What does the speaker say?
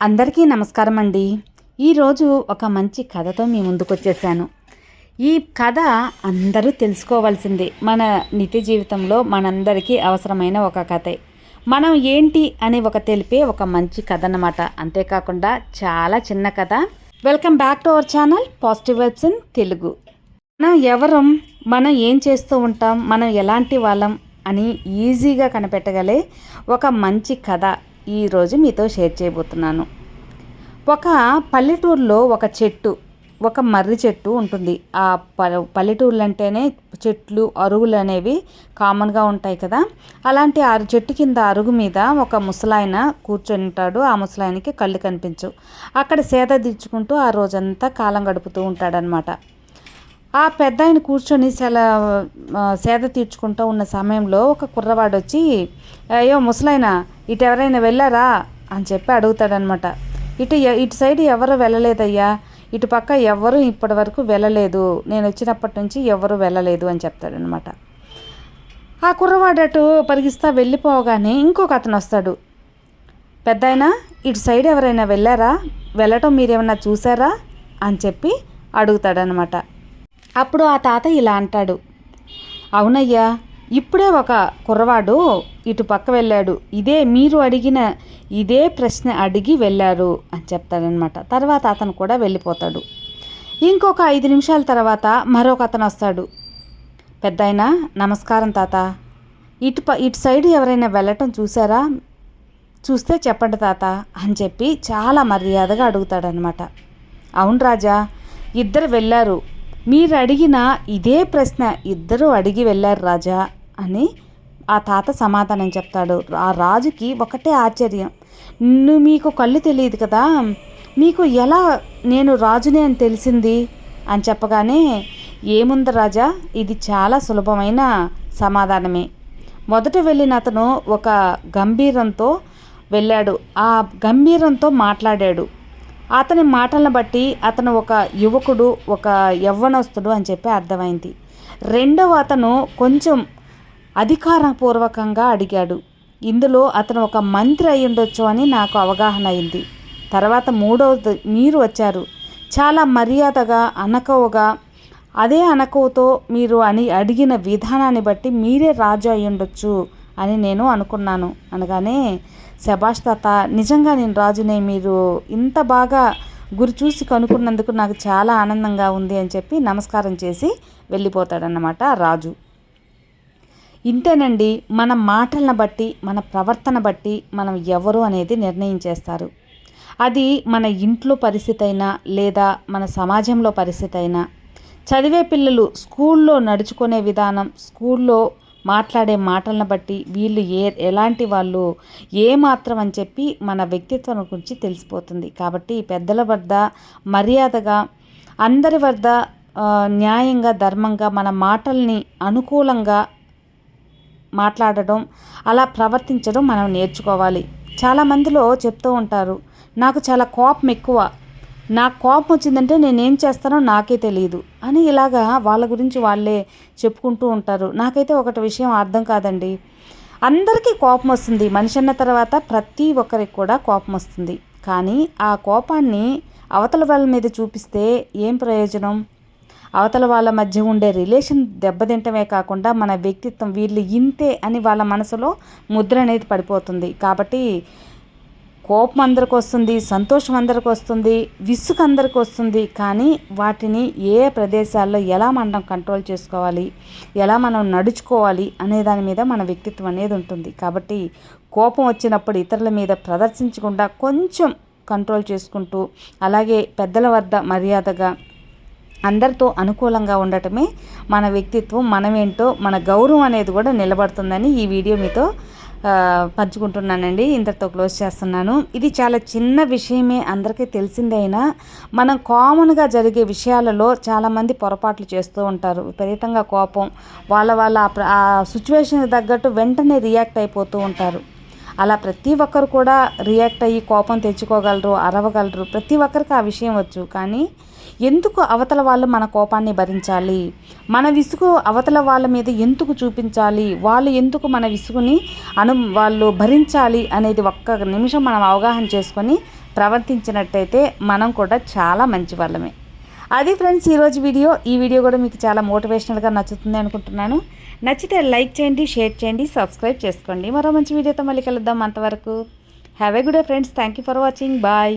అందరికీ నమస్కారం అండి ఈరోజు ఒక మంచి కథతో మీ ముందుకు వచ్చేసాను ఈ కథ అందరూ తెలుసుకోవాల్సిందే. మన నిత్య జీవితంలో మనందరికీ అవసరమైన ఒక కథే. మనం ఏంటి అని ఒక తెలిపే ఒక మంచి కథ అన్నమాట అంతేకాకుండా చాలా చిన్న కథ. Welcome back to our channel positive vibes in Telugu. మనం ఎవరం మనం ఏం చేస్తూ ఉంటాం మనం ఎలాంటి వాళ్ళం అని ఈజీగా కనిపెట్టగలే ఒక మంచి కథ. ఈరోజు మీతో షేర్ చేయబోతున్నాను. ఒక పల్లెటూరులో ఒక చెట్టు ఒక మర్రి చెట్టు ఉంటుంది. ఆ ప పల్లెటూర్లు అంటేనే చెట్లు అరుగులు అనేవి కామన్గా ఉంటాయి కదా. అలాంటి ఆరు చెట్టు కింద అరుగు మీద ఒక ముసలాయన కూర్చొని ఉంటాడు ఆ ముసలాయనకి కళ్ళు కనిపించు అక్కడ సేద తీర్చుకుంటూ ఆ రోజంతా కాలం గడుపుతూ ఉంటాడనమాట ఆ పెద్ద ఆయన కూర్చొని చాలా సేద తీర్చుకుంటూ ఉన్న సమయంలో ఒక కుర్రవాడు వచ్చి అయ్యో ముసలాయన ఇటు ఎవరైనా వెళ్ళారా? అని చెప్పి అడుగుతాడనమాట. ఇటు ఇటు సైడ్ ఎవరు వెళ్ళలేదయ్యా? ఇటు పక్క ఎవరు ఇప్పటి వరకు వెళ్ళలేదు. నేను వచ్చినప్పటి నుంచి ఎవరు వెళ్ళలేదు అని చెప్తాడనమాట. ఆ కుర్రవాడు అటు పరిగిస్తా వెళ్ళిపోగానే ఇంకొక అతను వస్తాడు. పెద్దాయన ఇటు సైడ్ ఎవరైనా వెళ్ళారా? వెళ్ళటం మీరేమన్నా చూసారా అని చెప్పి అడుగుతాడనమాట. అప్పుడు ఆ తాత ఇలా అంటాడు. అవునయ్యా ఇప్పుడే ఒక కుర్రవాడు ఇటు పక్క వెళ్ళాడు. ఇదే మీరు అడిగిన ఇదే ప్రశ్న అడిగి వెళ్ళారు అని చెప్తాడనమాట తర్వాత అతను కూడా వెళ్ళిపోతాడు. ఇంకొక ఐదు నిమిషాల తర్వాత మరొక అతను వస్తాడు. పెద్దాయన నమస్కారం తాత. ఇటు ప ఇటు సైడ్ ఎవరైనా వెళ్ళటం చూసారా చూస్తే చెప్పండి తాత అని చెప్పి చాలా మర్యాదగా అడుగుతాడనమాట అవును రాజా ఇద్దరు వెళ్ళారు. మీరు అడిగిన ఇదే ప్రశ్న ఇద్దరు అడిగి వెళ్ళారు రాజా అని ఆ తాత సమాధానం చెప్తాడు. ఆ రాజుకి ఒకటే ఆశ్చర్యం. నువ్వు మీకు కళ్ళు తెలియదు కదా. మీకు ఎలా నేను రాజునే అని తెలిసింది? అని చెప్పగానే ఏముంది రాజా? ఇది చాలా సులభమైన సమాధానమే. మొదట వెళ్ళిన అతను ఒక గంభీరంతో వెళ్ళాడు. ఆ గంభీరంతో మాట్లాడాడు. అతని మాటలను బట్టి అతను ఒక యువకుడు ఒక యవ్వనస్తుడు అని చెప్పి అర్థమైంది. రెండవ అతను కొంచెం అధికారపూర్వకంగా అడిగాడు. ఇందులో అతను ఒక మంత్రి అయి ఉండొచ్చు అని నాకు అవగాహన అయింది. తర్వాత మూడవది మీరు వచ్చారు. చాలా మర్యాదగా అనకవగా అదే అనకవుతో మీరు అని అడిగిన విధానాన్ని బట్టి మీరే రాజు అయి ఉండొచ్చు. అని నేను అనుకున్నాను. అనగానే శభాష్ తాత నిజంగా నేను రాజునే. మీరు ఇంత బాగా గురి చూసి కనుక్కున్నందుకు నాకు చాలా ఆనందంగా ఉంది అని చెప్పి నమస్కారం చేసి వెళ్ళిపోతాడన్నమాట రాజు. ఇంతేనండి మన మాటలను బట్టి మన ప్రవర్తన బట్టి మనం ఎవరు అనేది నిర్ణయించేస్తారు అది మన ఇంట్లో పరిస్థితి అయినా లేదా మన సమాజంలో పరిస్థితి అయినా. చదివే పిల్లలు స్కూల్లో నడుచుకునే విధానం స్కూల్లో మాట్లాడే మాటలను బట్టి వీళ్ళు ఏ ఎలాంటి వాళ్ళు ఏ మాత్రం అని చెప్పి మన వ్యక్తిత్వం గురించి తెలిసిపోతుంది. కాబట్టి పెద్దల వద్ద మర్యాదగా అందరి వద్ద న్యాయంగా ధర్మంగా మన మాటల్ని అనుకూలంగా మాట్లాడడం అలా ప్రవర్తించడం మనం నేర్చుకోవాలి. చాలామందిలో చెప్తూ ఉంటారు నాకు చాలా కోపం ఎక్కువ నాకు కోపం వచ్చిందంటే నేనేం చేస్తానో నాకే తెలియదు అని ఇలాగా వాళ్ళ గురించి వాళ్ళే చెప్పుకుంటూ ఉంటారు. నాకైతే ఒకటి విషయం అర్థం కాదండి. అందరికీ కోపం వస్తుంది. మనిషి అన్న తర్వాత ప్రతి ఒక్కరికి కూడా కోపం వస్తుంది. కానీ ఆ కోపాన్ని అవతల వాళ్ళ మీద చూపిస్తే ఏం ప్రయోజనం? అవతల వాళ్ళ మధ్య ఉండే రిలేషన్ దెబ్బతింటమే కాకుండా మన వ్యక్తిత్వం వీళ్ళు ఇంతే అని వాళ్ళ మనసులో ముద్ర అనేది పడిపోతుంది. కాబట్టి కోపం అందరికి వస్తుంది సంతోషం అందరికి వస్తుంది విసుగు అందరికి వస్తుంది. కానీ వాటిని ఏ ప్రదేశాల్లో ఎలా మనం కంట్రోల్ చేసుకోవాలి ఎలా మనం నడుచుకోవాలి అనే దాని మీద మన వ్యక్తిత్వం అనేది ఉంటుంది. కాబట్టి కోపం వచ్చినప్పుడు ఇతరుల మీద ప్రదర్శించకుండా కొంచెం కంట్రోల్ చేసుకుంటూ అలాగే పెద్దల వద్ద మర్యాదగా అందరితో అనుకూలంగా ఉండటమే మన వ్యక్తిత్వం మనమేంటో మన గౌరవం అనేది కూడా నిలబడుతుందని ఈ వీడియో మీతో పంచుకుంటున్నానండి. ఇంతటితో క్లోజ్ చేస్తున్నాను. ఇది చాలా చిన్న విషయమే అందరికీ తెలిసిందైనా మనం కామన్గా జరిగే విషయాలలో చాలామంది పొరపాట్లు చేస్తూ ఉంటారు. విపరీతంగా కోపం వాళ్ళ వాళ్ళ ఆ ప్ర- ఆ సిచ్యువేషన్కి తగ్గట్టు వెంటనే రియాక్ట్ అయిపోతూ ఉంటారు. అలా ప్రతి ఒక్కరు కూడా రియాక్ట్ అయ్యి కోపం తెచ్చుకోగలరు అరవగలరు ప్రతి ఒక్కరికి ఆ విషయం వచ్చు. కానీ ఎందుకు అవతల వాళ్ళు మన కోపాన్ని భరించాలి? మన విసుగు అవతల వాళ్ళ మీద ఎందుకు చూపించాలి? వాళ్ళు ఎందుకు మన విసుగుని అను వాళ్ళు భరించాలి అనేది ఒక్క నిమిషం మనం అవగాహన చేసుకొని ప్రవర్తించినట్టయితే మనం కూడా చాలా మంచి వాళ్ళమే. అది ఫ్రెండ్స్ ఈరోజు వీడియో. ఈ వీడియో కూడా మీకు చాలా మోటివేషనల్గా నచ్చుతుంది అనుకుంటున్నాను. నచ్చితే లైక్ చేయండి షేర్ చేయండి సబ్స్క్రైబ్ చేసుకోండి. మరో మంచి వీడియోతో మళ్ళీ కలుద్దాం అంతవరకు. Have a good friends thank you for watching bye